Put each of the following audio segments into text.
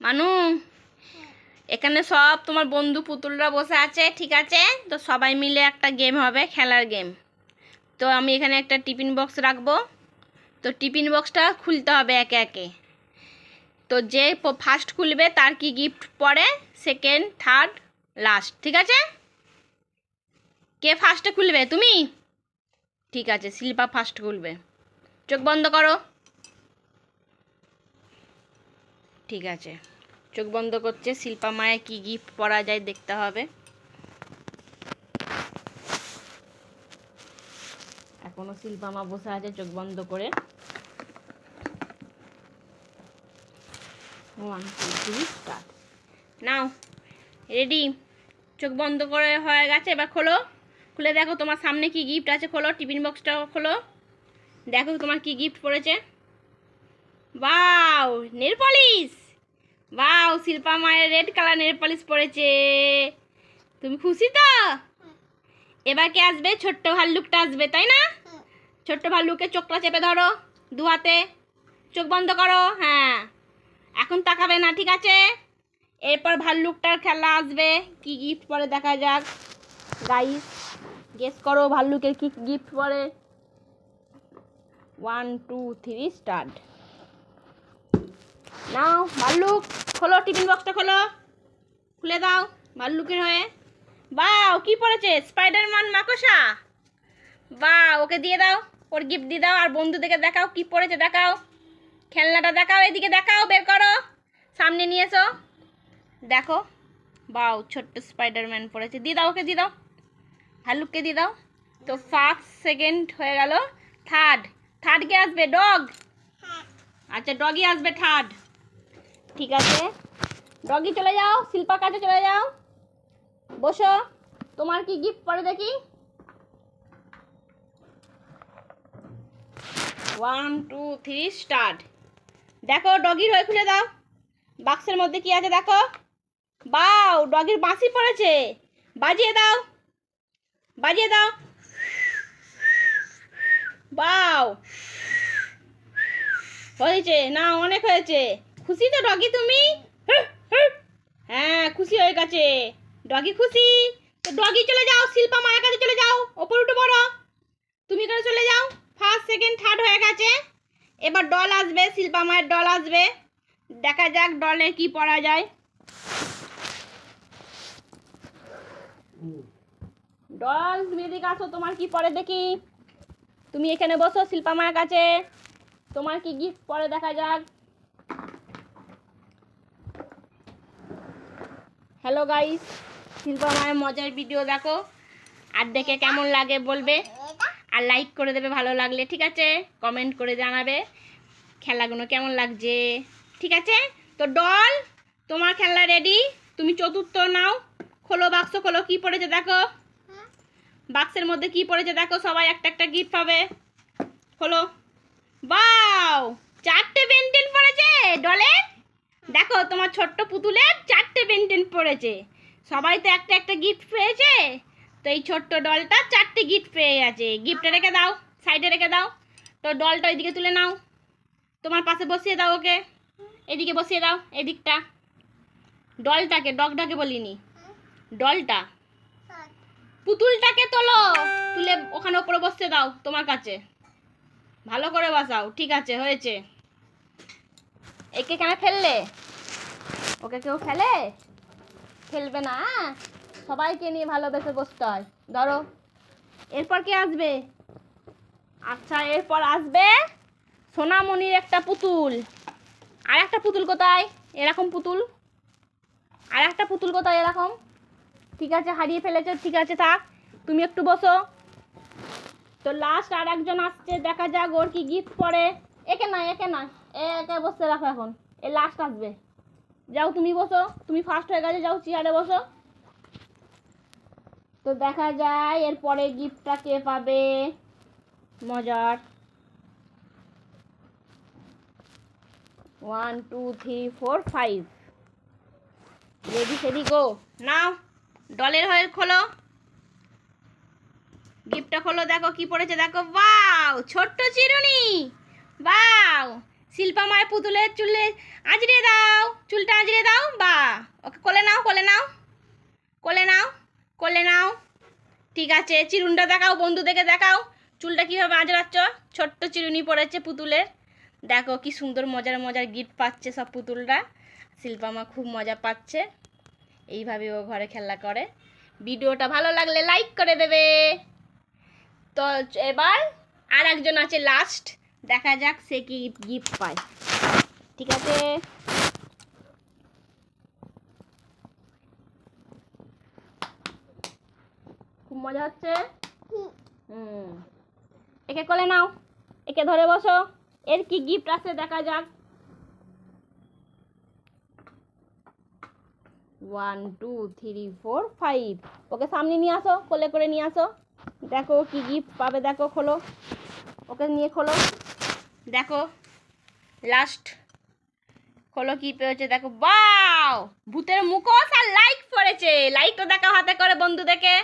মানু, এখানে সব তোমার বন্ধু পুতুলরা বসে আছে, ঠিক আছে? তো সবাই মিলে একটা গেম হবে, খেলার গেম তো আমি এখানে একটা টিফিন বক্স রাখব। তো টিফিন বক্সটা খুলতে হবে একে একে। তো যে ফার্স্ট খুলবে তার কি গিফট পড়ে? সেকেন্ড থার্ড লাস্ট ঠিক আছে? কে ফার্স্টে খুলবে? তুমি? ঠিক আছে, শিল্পা ফার্স্ট খুলবে। চোখ বন্ধ করো। ঠিক আছে। চোখ বন্ধ করছে। শিল্পা মায়ের কি গিফট পরা যায় দেখতে হবে। এখনও শিল্পা মা বসে আছে চোখ বন্ধ করে। নাও রেডি চোখ বন্ধ করে হয়ে গেছে, এবার খোলো। খুলে দেখো তোমার সামনে কি গিফট আছে, খোলো টিফিন বক্সটাও খোলো। দেখো তোমার কি গিফট পড়েছে। বাও নেল পলিশ বাও শিল্পা মায়ের রেড কালার নেল পলিশ পড়েছে। তুমি খুশি তো? এবার কে আসবে? ছোট্ট ভাল্লুকটা আসবে, তাই না? ছোট্ট ভাল্লুকের চোখটা চেপে ধরো, দু হাতে। চোখ বন্ধ করো হ্যাঁ। এখন তাকাবে না, ঠিক আছে? এরপর ভাল্লুকটার খেলা আসবে। কি গিফট পরে দেখা যাক। গাইস গেস করো ভাল্লুকের কি গিফট পরে। One two three start now ভাল্লুক খোলো টিফিন বক্সটা খোলো। খুলে দাও ভাল্লুকের হয়ে। বাও কি পড়েছে? স্পাইডারম্যান মাকড়সা? বা ওকে দিয়ে দাও ওর গিফট দিয়ে দাও আর বন্ধুদেরকে দেখাও কি পড়েছে দেখাও। খেলনাটা দেখাও এদিকে দেখাও বের করো। সামনে নিয়ে এসো। দেখো বাও ছোট্ট স্পাইডারম্যান পড়েছে। দিয়ে দাও ওকে দিয়ে দাও। ভাল্লুককে দিয়ে দাও। তো ফার্স্ট সেকেন্ড হয়ে গেল। থার্ড থার্ড কে আসবে? ডগ আচ্ছা ডগই আসবে থার্ড ঠিক আছে। ডগি চলে যাও, শিল্পা কাছে চলে যাও। বসো, তোমার কি গিফট পড়ে দেখি? ওয়ান টু থ্রি স্টার্ট দেখো ডগির হয়ে খুলে দাও। বাক্সের মধ্যে কি আছে দেখো? বাও ডগির বাঁশি পড়েছে। বাজিয়ে দাও। বাজিয়ে দাও। বাও। হয়েছে, না, অনেক হয়েছে। খুশি তো, ডগি তুমি? হ্যাঁ খুশি হয়ে গেছে। ডগি খুশি? তো ডগি চলে যাও, শিল্পা মায়ের কাছে চলে যাও, ওপর উঠে পড়ো। তুমি এখানে চলে যাও ফার্স্ট সেকেন্ড থার্ড হয়ে গেছে। এবার ডল আসবে, শিল্পা মায়ের ডল আসবে। দেখা যাক ডলে কি পড়া যায়। ডল তুমি এদিকে আসো, তোমার কি পরে দেখি। তুমি এখানে বসো, শিল্পা মায়ের কাছে। তোমার কি গিফট পরে দেখা যাক। হ্যালো গাইস শিল্পা মায়ের মজার ভিডিও দেখো। আর দেখে কেমন লাগে বলবে। আর লাইক করে দেবে, ভালো লাগলে, ঠিক আছে? কমেন্ট করে জানাবে। খেলাগুলো কেমন লাগছে? ঠিক আছে? তো ডল তোমার খেলা রেডি তুমি চতুর্থ নাও। খোলো বাক্স খোলো। কি পড়েছে দেখো? বাক্সের মধ্যে কি পড়েছে দেখো? সবাই একটা একটা গিফট পাবে। খোলো। বাও চারটে বেন্টেন পড়েছে ডলে দেখো, তোমার ছোট্ট পুতুলের চারটে বেন্টেন পড়েছে। সবাই তো একটা একটা গিফট পেয়েছে। তো এই ছোট্ট ডলটা চারটে গিফট পেয়ে গেছে। গিফটে রেখে দাও সাইডে রেখে দাও। তো ডলটা ওইদিকে তুলে নাও। তোমার পাশে বসিয়ে দাও ওকে। এদিকে বসিয়ে দাও, এদিকটা। ডলটাকে ডগটাকে বলিনি। ডলটা পুতুলটাকে তোলো। তুলে ওখানে ওপরে বসতে দাও তোমার কাছে। ভালো করে বসাও। ঠিক আছে, হয়েছে। একে কেন ফেললে? ওকে কেউ ফেলে? ফেলবে না? সবাইকে নিয়ে ভালোবেসে বসতে হয়। ধরো, এরপর কে আসবে? আচ্ছা এরপর আসবে সোনামণির একটা পুতুল। আর একটা পুতুল কোথায়? এরকম পুতুল। আর একটা পুতুল কোথায় এরকম? ঠিক আছে, হারিয়ে ফেলেছে, ঠিক আছে, থাক। তুমি একটু বসো। তো লাস্ট আর একজন আসছে, দেখা যাক ওর কি গিফট পড়ে। একে নয় একে নয়। একে বসতে রাখো এখন। এ লাস্ট আসবে। যাও তুমি বসো, তুমি ফার্স্ট হয়ে গেছে, যাও চেয়ারে বসো। তো দেখা যায় এরপরে গিফটটা কে পাবে? মজার। One two three four five ready steady go now ডলের হয়ে খোলো। গিফটটা খোলো, দেখো কি পড়েছে। দেখো বাও ছোট্ট চিরুনি। বাও শিল্পা মায়ের পুতুলের চুলে আঁচড়িয়ে দাও, চুলটা আঁচড়ে দাও, বা, ওকে কোলে নাও কোলে নাও কোলে নাও কোলে নাও। ঠিক আছে, চিরুনটা দেখাও, বন্ধুদেরকে দেখাও, চুলটা কীভাবে আঁচড়াচ্ছ ছোট্ট চিরুনি পড়েছে পুতুলের। দেখো কি সুন্দর মজার মজার গিফট পাচ্ছে সব পুতুলরা। শিল্পা মা খুব মজা পাচ্ছে। এইভাবে ও ঘরে খেলা করে। ভিডিওটা ভালো লাগলে লাইক করে দেবে। তো এবার আর একজন আছে লাস্ট দেখা যাক সে কি গিফট পায়। ঠিক আছে? খুব মজা হচ্ছে? হুম। একে কোলে নাও। একে ধরে বসো। এর কি গিফট আছে দেখা যাক। One two three four five okay সামনে নিয়ে আসো, কোলে করে নিয়ে আসো। দেখো কি গিফট পাবে, দেখো খোলো। ওকে নিয়ে খোলো। দেখো লাস্ট খোলো কি পেয়েছে দেখো বাও ভূতের মুখোশ আর লাইক পড়েছে। লাইকও দেখাও হাতে করে বন্ধু দেখে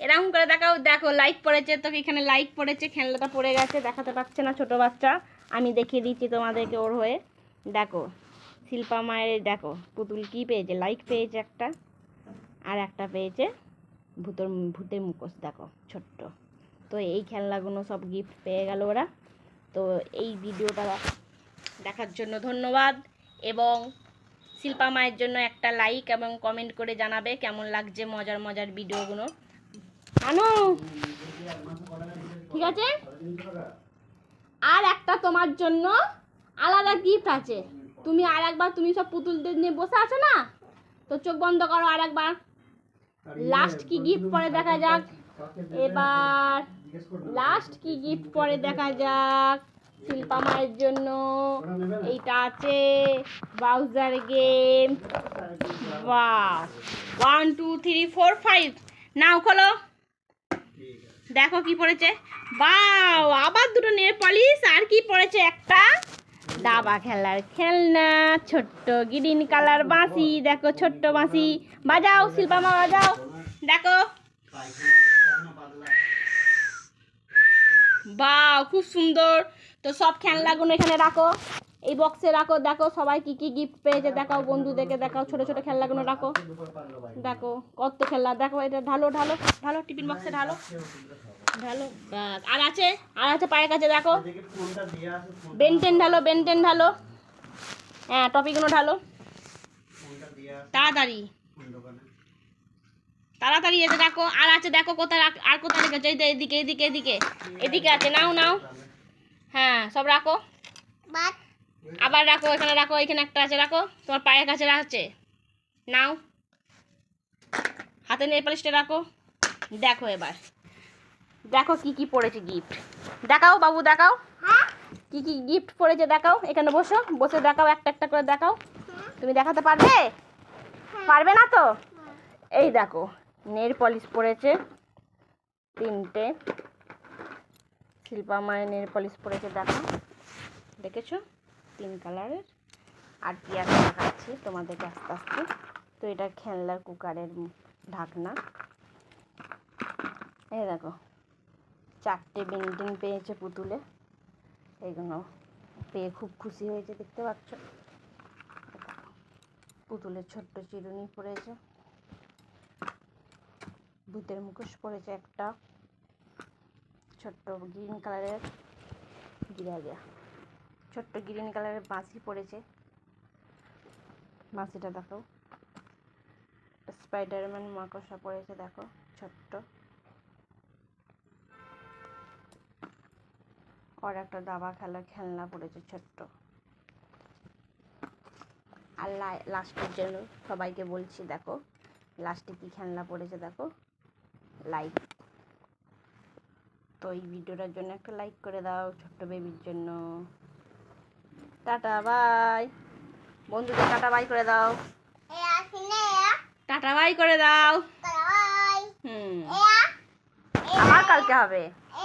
এরকম করে দেখাও, দেখো লাইক পড়েছে তো এখানে লাইক পড়েছে, খেলনাটা পড়ে গেছে, দেখাতে পারছে না ছোট বাচ্চা। আমি দেখিয়ে দিচ্ছি তোমাদেরকে ওর হয়ে। দেখো, শিল্পা মায়ের, দেখো, পুতুল কি পেয়েছে? লাইক পেয়েছে একটা, আর একটা পেয়েছে ভূতর ভূতের মুখোশ, দেখো, ছোট্ট। তো এই খেলনাগুলো সব গিফট পেয়ে গেল ওরা। তো এই ভিডিওটা দেখার জন্য ধন্যবাদ এবং শিল্পা মায়ের জন্য একটা লাইক এবং কমেন্ট করে জানাবে কেমন লাগছে মজার মজার ভিডিওগুলো। আনো ঠিক আছে? আর একটা তোমার জন্য আলাদা গিফট আছে। তুমি আর একবার তুমি সব পুতুলদের নিয়ে বসে আছো না? তো চোখ বন্ধ করো আর একবার। লাস্ট কি গিফট পরে দেখা যাক। এবার লাস্ট কি গিফট পরে দেখা যাক। শিল্পা মায়ের জন্য। এইটা আছে। Browser game one two three four five now খোলো। দেখো কি পড়েছে। বাও আবার দুটো নেল পলিশ আর কি পড়েছে একটা? দাবা খেলার খেলনা ছোট্ট গ্রিন কালার বাঁশি। দেখো ছোট্ট বাঁশি। বাজাও শিল্পা মা বাজাও। দেখো। বাও খুব সুন্দর। তো সব খেলনাগুলো এখানে রাখো। এই বক্সে রাখো, দেখো সবাই কি কি গিফট পেয়েছে, দেখাও বন্ধুদেরকে, দেখাও ছোট ছোট খেলনাগুলো রাখো। দেখো কত খেলনা, দেখো এটা ঢালো ঢালো ঢালো টিফিন বক্সে ঢালো। ঢালো আর আছে আর আছে পায়ের কাছে, দেখো। বেনটেন ঢালো বেনটেন ঢালো। হ্যাঁ টপিকগুলো ঢালো। তাড়াতাড়ি। তাড়াতাড়ি এসে দেখো আর আছে দেখো কোথায় রাখ- আর কোথায় রেখেছো? এদিকে এদিকে এদিকে এদিকে আছে নাও নাও। হ্যাঁ সব রাখো। আবার রাখো এখানে রাখো এখানে একটা আছে রাখো। তোমার পায়ের কাছে রাখছে নাও। হাতে নেই পালিশটা রাখো। দেখো এবার। দেখো কি কি পড়েছে গিফট দেখাও বাবু দেখাও। কি কি গিফট পড়েছে দেখাও। এখানে বসো বসে দেখাও একটা একটা করে দেখাও। তুমি দেখাতে পারবে? পারবে না তো? এই দেখো নেল পলিশ পড়েছে তিনটে। শিল্পা মায়ের নেল পলিশ পড়েছে দেখো। দেখেছ? তিন কালারের। আর আছে দেখাচ্ছি তোমাদেরকে আস্তে আস্তে। তো এটা খেলনার কুকারের ঢাকনা। এই দেখো, চারটে বিন্ডিং পেয়েছে পুতুলে। এইগুলো পেয়ে খুব খুশি হয়েছে, দেখতে পাচ্ছ? পুতুলের ছোট্ট চিরুনি পড়েছে ভূতের মুখোশ পড়েছে একটা। ছোট্ট গ্রিন কালারের গিরা গিয়া ছোট্ট গ্রিন কালারের বাঁশি পড়েছে বাঁশিটা দেখো। স্পাইডারম্যান মাকড়সা পড়েছে দেখো। ছোট্ট। আর একটা দাবা খেলার খেলনা পড়েছে ছোট্ট। আর লাস্টের জন্য সবাইকে বলছি, দেখো। লাস্টে কি খেলনা পড়েছে দেখো। লাইক তো এই ভিডিওটার জন্য একটা লাইক করে দাও ছোট্ট বেবির জন্য। টাটা বাই বন্ধুদের টাটা বাই করে দাও। টাটা বাই করে দাও। হুম। আমার কালকে হবে।